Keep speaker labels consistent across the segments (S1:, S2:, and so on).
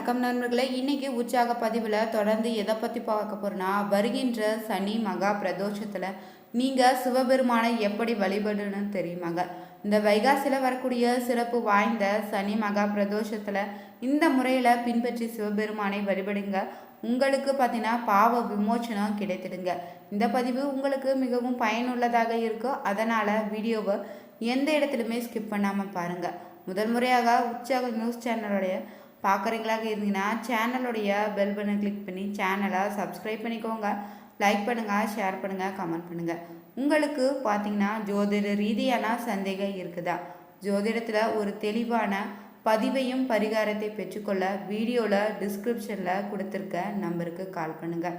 S1: வணக்கம் நண்பர்களே. இன்னைக்கு உற்சாக பதிவில் தொடர்ந்து எதை பற்றி பார்க்க போறோம்னா வருகின்ற சனி மகா பிரதோஷத்தில் நீங்கள் சிவபெருமானை எப்படி வழிபடணும்னு தெரியுமாங்க. இந்த வைகாசியில் வரக்கூடிய சிறப்பு வாய்ந்த சனி மகா பிரதோஷத்தில் இந்த முறையில் பின்பற்றி சிவபெருமானை வழிபடுங்க. உங்களுக்கு பார்த்தீங்கன்னா பாவ விமோச்சனம் கிடைத்திடுங்க. இந்த பதிவு உங்களுக்கு மிகவும் பயனுள்ளதாக இருக்கும். அதனால் வீடியோவை எந்த இடத்துலையுமே ஸ்கிப் பண்ணாமல் பாருங்கள் முதல் முறையாக உற்சாக நியூஸ் சேனலுடைய பார்க்குறீங்களாக இருந்தீங்கன்னா சேனலுடைய பெல் பட்டனை கிளிக் பண்ணி சேனலை சப்ஸ்கிரைப் பண்ணிக்கோங்க. லைக் பண்ணுங்கள் ஷேர் பண்ணுங்கள் கமெண்ட் பண்ணுங்கள் உங்களுக்கு பார்த்தீங்கன்னா ஜோதிட ரீதியான சந்தேகம் இருக்குதா? ஜோதிடத்தில் ஒரு தெளிவான பதிவையும் பரிகாரத்தை பெற்றுக்கொள்ள வீடியோவில் டிஸ்கிரிப்ஷனில் கொடுத்துருக்க நம்பருக்கு கால் பண்ணுங்கள்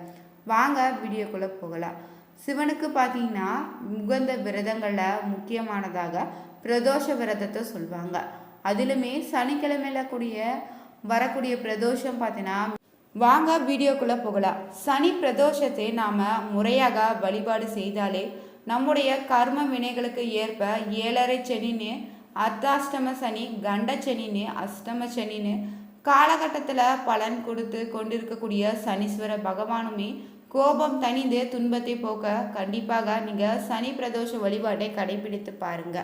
S1: வாங்க வீடியோக்குள்ளே போகலாம். சிவனுக்கு பார்த்தீங்கன்னா உகந்த விரதங்களில் முக்கியமானதாக பிரதோஷ விரதத்தை சொல்லுவாங்க அதிலுமே சனிக்கிழமையில் கூடிய வரக்கூடிய பிரதோஷம் பார்த்தீங்கன்னா வாங்க வீடியோக்குள்ளே போகலாம். சனி பிரதோஷத்தை நாம் முறையாக வழிபாடு செய்தாலே நம்முடைய கர்ம வினைகளுக்கு ஏற்ப ஏழரை சனின்னு அர்த்தாஷ்டம சனி கண்ட சனின்னு அஷ்டம சனின்னு காலகட்டத்தில் பலன் கொடுத்து கொண்டிருக்கக்கூடிய சனீஸ்வர பகவானுமே கோபம் தணிந்து துன்பத்தை போக்க கண்டிப்பாக நீங்கள் சனி பிரதோஷ வழிபாட்டை கடைபிடித்து பாருங்க.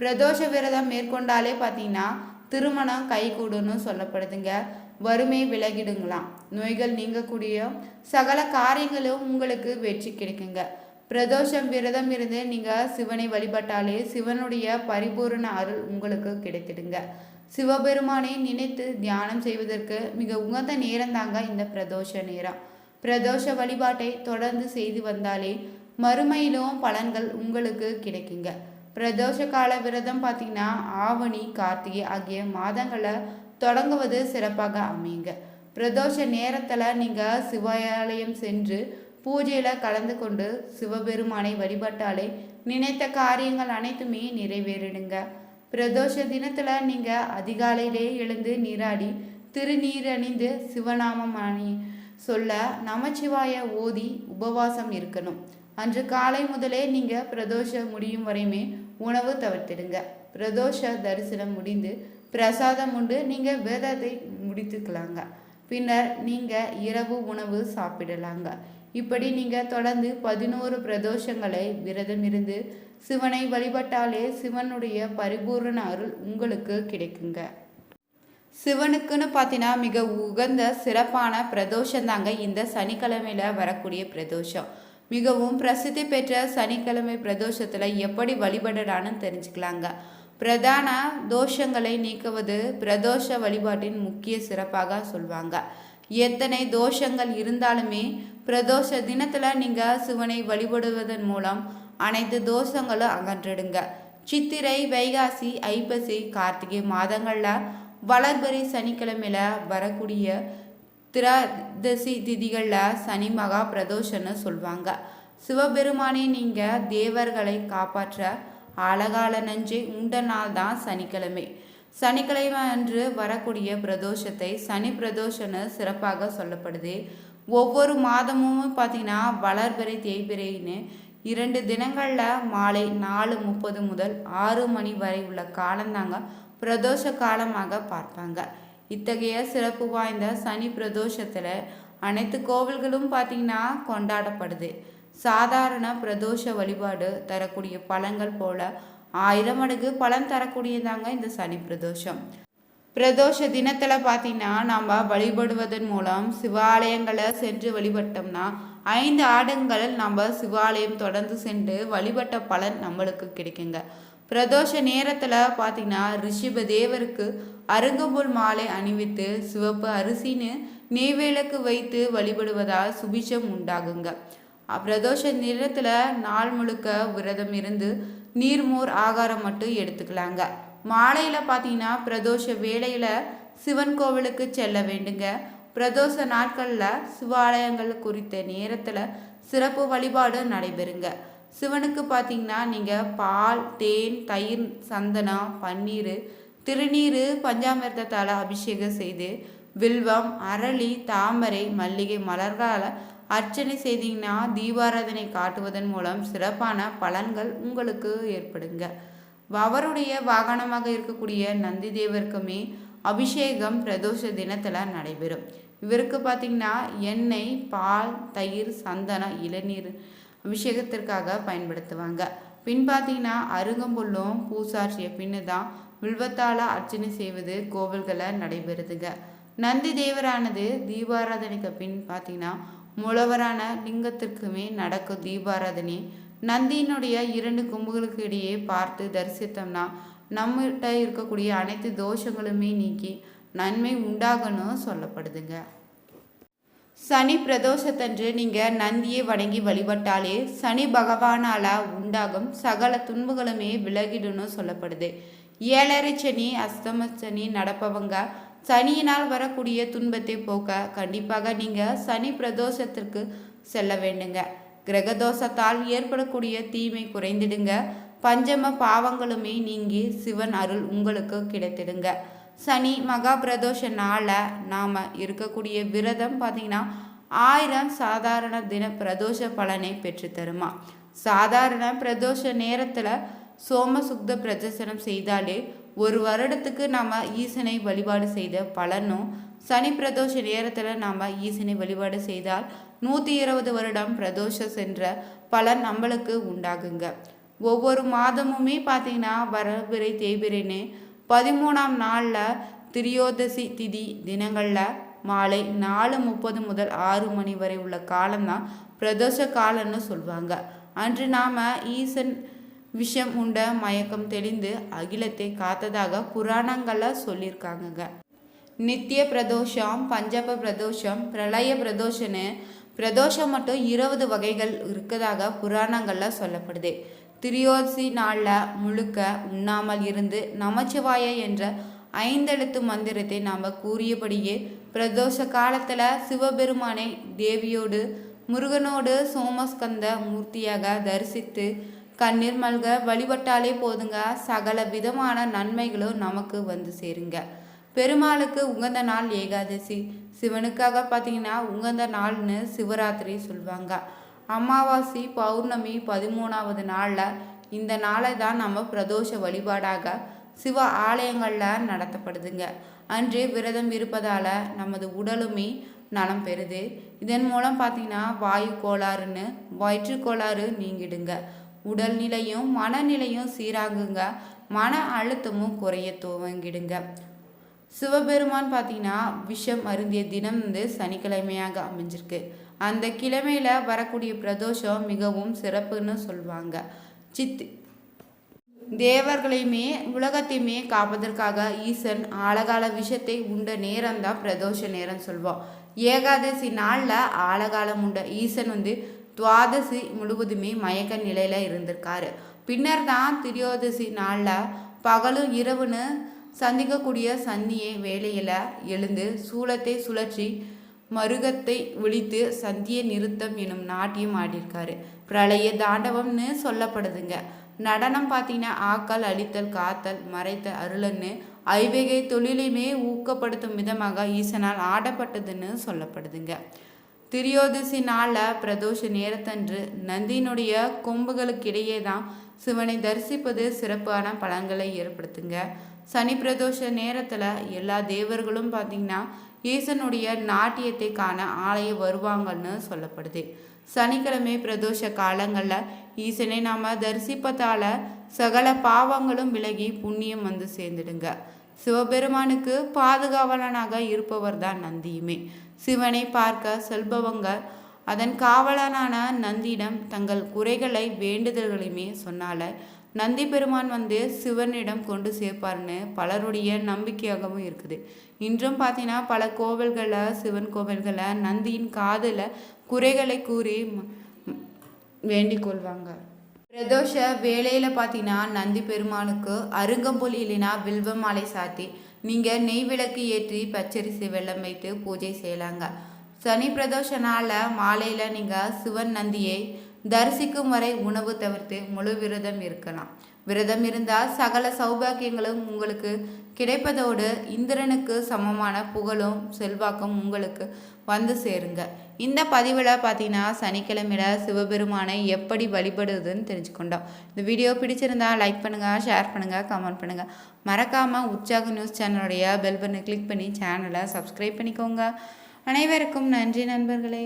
S1: பிரதோஷ விரதம் மேற்கொண்டாலே பார்த்தீங்கன்னா திருமணம் கைகூடுன்னு சொல்லப்படுதுங்க. வறுமை விலகிடுங்களாம். நோய்கள் நீங்கக்கூடிய சகல காரியங்களும் உங்களுக்கு வெற்றி கிடைக்குங்க. பிரதோஷம் விரதம் இருந்து நீங்கள் சிவனை வழிபட்டாலே சிவனுடைய பரிபூரண அருள் உங்களுக்கு கிடைத்திடுங்க. சிவபெருமானை நினைத்து தியானம் செய்வதற்கு மிக உகந்த நேரம் தாங்க இந்த பிரதோஷ நேரம். பிரதோஷ வழிபாட்டை தொடர்ந்து செய்து வந்தாலே மறுமையிலும் பலன்கள் உங்களுக்கு கிடைக்குங்க. பிரதோஷ கால விரதம் பார்த்தீங்கன்னா ஆவணி கார்த்திகை ஆகிய மாதங்களை தொடங்குவது சிறப்பாக அமையுங்க. பிரதோஷ நேரத்தில் நீங்கள் சிவாலயம் சென்று பூஜையில் கலந்து கொண்டு சிவபெருமானை வழிபட்டாலே நினைத்த காரியங்கள் அனைத்துமே நிறைவேறிடுங்க. பிரதோஷ தினத்தில் நீங்கள் அதிகாலையிலே எழுந்து நீராடி திருநீர் அணிந்து சிவநாமம் அணி சொல்ல நமச்சிவாய ஓதி உபவாசம் இருக்கணும். அன்று காலை முதலே நீங்கள் பிரதோஷம் முடியும் வரையுமே உணவு தவிர்த்திடுங்க. பிரதோஷ தரிசனம் முடிந்து பிரசாதம் உண்டு நீங்கள் விரதத்தை முடித்துக்கலாங்க. பின்னர் நீங்கள் இரவு உணவு சாப்பிடலாங்க. இப்படி நீங்கள் தொடர்ந்து பதினோரு பிரதோஷங்களை விரதம் இருந்து சிவனை வழிபட்டாலே சிவனுடைய பரிபூரண அருள் உங்களுக்கு கிடைக்குங்க. சிவனுக்குன்னு பார்த்தீங்கன்னா மிக உகந்த சிறப்பான பிரதோஷம் தாங்க இந்த சனிக்கிழமையில் வரக்கூடிய பிரதோஷம். மிகவும் பிரசித்தி பெற்ற சனிக்கிழமை பிரதோஷத்தில் எப்படி வழிபடலான்னு தெரிஞ்சுக்கலாங்க. பிரதான தோஷங்களை நீக்குவது பிரதோஷ வழிபாட்டின் முக்கிய சிறப்பாக சொல்லுவாங்க எத்தனை தோஷங்கள் இருந்தாலுமே பிரதோஷ தினத்தில் நீங்கள் சிவனை வழிபடுவதன் மூலம் அனைத்து தோஷங்களும் அகன்றிடுங்க. சித்திரை வைகாசி ஐப்பசி கார்த்திகை மாதங்களில் வளர்பறை சனிக்கிழமையில் வரக்கூடிய திராதசி திதிகளில் சனி மகா பிரதோஷன்னு சொல்லுவாங்க சிவபெருமானை நீங்கள் தேவர்களை காப்பாற்ற அழகால நஞ்சை உண்ட நாள் தான் சனிக்கிழமை. சனிக்கிழமை அன்று வரக்கூடிய பிரதோஷத்தை சனி பிரதோஷன்னு சிறப்பாக சொல்லப்படுது. ஒவ்வொரு மாதமும் பார்த்தீங்கன்னா வளர்பிறை தேய்பிறைன்னு இரண்டு தினங்களில் மாலை நாலு முப்பது முதல் ஆறு மணி வரை உள்ள காலந்தாங்க பிரதோஷ காலமாக பார்ப்பாங்க. இத்தகைய சிறப்பு வாய்ந்த சனி பிரதோஷத்தில் அனைத்து கோவில்களும் பார்த்திங்கன்னா கொண்டாடப்படுது. சாதாரண பிரதோஷ வழிபாடு தரக்கூடிய பழங்கள் போல ஆயிரம் மடங்கு பலன் தரக்கூடியதாங்க இந்த சனி பிரதோஷம். பிரதோஷ தினத்தில் பார்த்தீங்கன்னா நம்ம வழிபடுவதன் மூலம் சிவாலயங்களை சென்று வழிபட்டோம்னா ஐந்து ஆடங்கள் நம்ம சிவாலயம் தொடர்ந்து சென்று வழிபட்ட பலன் நம்மளுக்கு கிடைக்குங்க. பிரதோஷ நேரத்தில் பார்த்தீங்கன்னா ரிஷிப தேவருக்கு அருங்கம்புல் மாலை அணிவித்து சிவப்பு அரிசின்னு நெய்வேலுக்கு வைத்து வழிபடுவதால் சுபிஷம் உண்டாகுங்க. பிரதோஷ நேரத்தில் நாள் முழுக்க விரதம் இருந்து நீர்மோர் ஆகாரம் மட்டும் எடுத்துக்கலாங்க. மாலையில் பார்த்தீங்கன்னா பிரதோஷ வேளையில் சிவன் கோவிலுக்கு செல்ல வேண்டுங்க. பிரதோஷ நாட்களில் சிவாலயங்கள் குறித்த நேரத்தில் சிறப்பு வழிபாடு நடைபெறுங்க. சிவனுக்கு பார்த்தீங்கன்னா நீங்கள் பால் தேன் தயிர் சந்தனம் பன்னீர் திருநீர் பஞ்சாமிர்தத்தால் அபிஷேகம் செய்து வில்வம் அரளி தாமரை மல்லிகை மலர்களால் அர்ச்சனை செய்தீங்கன்னா தீபாராதனை காட்டுவதன் மூலம் சிறப்பான பலன்கள் உங்களுக்கு ஏற்படுங்க. அவருடைய வாகனமாக இருக்கக்கூடிய நந்தி தேவருக்குமே அபிஷேகம் பிரதோஷ தினத்தில் நடைபெறும். இவருக்கு பார்த்தீங்கன்னா எண்ணெய் பால் தயிர் சந்தனம் இளநீர் அபிஷேகத்திற்காக பயன்படுத்துவாங்க. பின் பார்த்தீங்கன்னா அருகம்புல்லும் பூசாற்றிய பின்னு தான் வில்வத்தால அர்ச்சனை செய்வது கோவில்களில் நடைபெறுதுங்க. நந்தி தேவரானது தீபாராதனைக்கு பின் பார்த்தீங்கன்னா முழவரான லிங்கத்திற்குமே நடக்கும் தீபாராதனை. நந்தியினுடைய இரண்டு கொம்புகளுக்கு இடையே பார்த்து தரிசித்தோம்னா நம்மகிட்ட இருக்கக்கூடிய அனைத்து தோஷங்களுமே நீக்கி நன்மை உண்டாகணும் சொல்லப்படுதுங்க. சனி பிரதோஷத்தன்று நீங்கள் நந்தியை வணங்கி வழிபட்டாலே சனி பகவானால் உண்டாகும் சகல துன்பங்களுமே விலகிடுன்னு சொல்லப்படுது. ஏழரை சனி அஸ்தம சனி நடப்பவங்க சனியினால் வரக்கூடிய துன்பத்தை போக்க கண்டிப்பாக நீங்கள் சனி பிரதோஷத்திற்கு செல்ல வேண்டுங்க. கிரகதோஷத்தால் ஏற்படக்கூடிய தீமை குறைந்திடுங்க. பஞ்சம பாவங்களுமே நீங்கி சிவன் அருள் உங்களுக்கு கிடைத்திடுங்க. சனி மகா பிரதோஷ நாளில் நாம் இருக்கக்கூடிய விரதம் பார்த்திங்கன்னா ஆயிரம் சாதாரண தின பிரதோஷ பலனை பெற்று தருமா? சாதாரண பிரதோஷ நேரத்தில் சோமசுக்த பிரதர்சனம் செய்தாலே ஒரு வருடத்துக்கு நாம் ஈசனை வழிபாடு செய்த பலனும் சனி பிரதோஷ நேரத்தில் நாம் ஈசனை வழிபாடு செய்தால் நூற்றி இருபது வருடம் பிரதோஷம் சென்ற பலன் நம்மளுக்கு உண்டாகுங்க. ஒவ்வொரு மாதமுமே பார்த்தீங்கன்னா வரபிறை தேய்பிரைன்னு பதிமூணாம் நாளில் திரியோதசி திதி தினங்களில் மாலை நாலு முப்பது முதல் ஆறு மணி வரை உள்ள காலம்தான் பிரதோஷ காலம்னு சொல்லுவாங்க அன்று நாம் ஈசன் விஷம் உண்ட மயக்கம் தெளிந்து அகிலத்தை காத்ததாக புராணங்களில் சொல்லியிருக்காங்கங்க நித்திய பிரதோஷம் பஞ்சப பிரதோஷம் பிரளய பிரதோஷன்னு பிரதோஷம் மட்டும் இருபது வகைகள் இருக்கதாக புராணங்களில் சொல்லப்படுது. திரியோசி நாளில் முழுக்க உண்ணாமல் இருந்து நமச்சிவாய என்ற ஐந்தெழுத்து மந்திரத்தை நாம் கூறியபடியே பிரதோஷ காலத்தில் சிவபெருமானை தேவியோடு முருகனோடு சோமஸ்கந்த மூர்த்தியாக தரிசித்து கண்ணீர் மல்க வழிபட்டாலே போதுங்க. சகல விதமான நன்மைகளும் நமக்கு வந்து சேருங்க. பெருமாளுக்கு உகந்த நாள் ஏகாதசி. சிவனுக்காக பார்த்தீங்கன்னா உகந்த நாள்னு சிவராத்திரி சொல்லுவாங்க அமாவாசை பௌர்ணமி பதிமூணாவது நாளில் இந்த நாளை தான் நம்ம பிரதோஷ வழிபாடாக சிவ ஆலயங்களில் நடத்தப்படுதுங்க. அன்று விரதம் இருப்பதால் நமது உடலுமே நலம் பெறுது. இதன் மூலம் பார்த்தீங்கன்னா வாயு கோளாறுன்னு வயிற்று கோளாறு நீங்கிடுங்க. உடல்நிலையும் மனநிலையும் சீராகுங்க. மன அழுத்தமும் குறைய துவங்கிடுங்க. சிவபெருமான் பார்த்தீங்கன்னா விஷம் அருந்திய தினம் வந்து சனிக்கிழமையாக அமைஞ்சிருக்கு. அந்த கிழமையில வரக்கூடிய பிரதோஷம் மிகவும் சிறப்புன்னு சொல்லுவாங்க சித்தி தேவர்களையுமே உலகத்தையுமே காப்பதற்காக ஈசன் ஆழகால விஷத்தை உண்ட நேரம் தான் பிரதோஷ நேரம் சொல்வோம். ஏகாதசி நாளில் ஆழகாலம் உண்ட ஈசன் வந்து துவாதசி முழுவதுமே மயக்க நிலையில் இருந்திருக்காரு. பின்னர் தான் திரியோதசி நாளில் பகலும் இரவுன்னு சந்திக்கக்கூடிய சந்தியை வேலையில் எழுந்து சூளத்தை சுழற்றி மருகத்தை ஒழித்து சந்திய நிறுத்தம் எனும் நாட்டியம் ஆடியிருக்காரு. பிரளய தாண்டவம்னு சொல்லப்படுதுங்க. நடனம் பார்த்தீங்கன்னா ஆக்கல் அழித்தல் காத்தல் மறைத்த அருளன்னு ஐவகை தொழிலையுமே ஊக்கப்படுத்தும் விதமாக ஈசனால் ஆடப்பட்டதுன்னு சொல்லப்படுதுங்க. திரியோதசி நாளில் பிரதோஷ நேரத்தன்று நந்தியினுடைய கொம்புகளுக்கிடையே தான் சிவனை தரிசிப்பது சிறப்பான பலன்களை ஏற்படுத்துங்க. சனி பிரதோஷ நேரத்தில் எல்லா தேவர்களும் பார்த்திங்கன்னா ஈசனுடைய நாட்டியத்தை காண ஆலய வருவாங்கன்னு சொல்லப்படுது. சனிக்கிழமை பிரதோஷ காலங்களில் ஈசனை நாம் தரிசிப்பதால் சகல பாவங்களும் விலகி புண்ணியம் வந்து சேர்ந்துடுங்க. சிவபெருமானுக்கு பாதுகாவலனாக இருப்பவர் தான் நந்தியுமே. சிவனை பார்க்க செல்பவங்க அதன் காவலனான நந்தியிடம் தங்கள் குறைகளை வேண்டுதல்களையுமே சொன்னால நந்தி பெருமான் வந்து சிவனிடம் கொண்டு சேர்ப்பார்னு பலருடைய நம்பிக்கையாகவும் இருக்குது. இன்றும் பார்த்தீங்கன்னா பல கோவில்களில் சிவன் கோவில்களில் நந்தியின் காதில் குறைகளை கூறி வேண்டிக் கொள்வாங்க. பிரதோஷ வேலையில் பார்த்தீங்கன்னா நந்தி பெருமானுக்கு அருங்கம்புல் இல்லைன்னா வில்வ மாலை சாத்தி நீங்கள் நெய் விளக்கு ஏற்றி பச்சரிசி வெள்ளம் வைத்து பூஜை செய்யலாங்க. சனி பிரதோஷ நாளில் மாலையில் நீங்கள் சிவன் நந்தியை தரிசிக்கும் வரை உணவு தவிர்த்து முழு விரதம் இருக்கலாம். விரதம் இருந்தால் சகல சௌபாக்கியங்களும் உங்களுக்கு கிடைப்பதோடு இந்திரனுக்கு சமமான புகழும் செல்வாக்கும் உங்களுக்கு வந்து சேருங்க. இந்த பதிவில் பார்த்தீங்கன்னா சனிக்கிழமையில் சிவபெருமானை எப்படி வழிபடுதுன்னு தெரிஞ்சுக்கொண்டோம். இந்த வீடியோ பிடிச்சிருந்தா லைக் பண்ணுங்கள் ஷேர் பண்ணுங்கள் கமெண்ட் பண்ணுங்கள் மறக்காமல் உற்சாக நியூஸ் சேனலுடைய பெல் பட்டனை கிளிக் பண்ணி சேனலை சப்ஸ்கிரைப் பண்ணிக்கோங்க. அனைவருக்கும் நன்றி நண்பர்களே.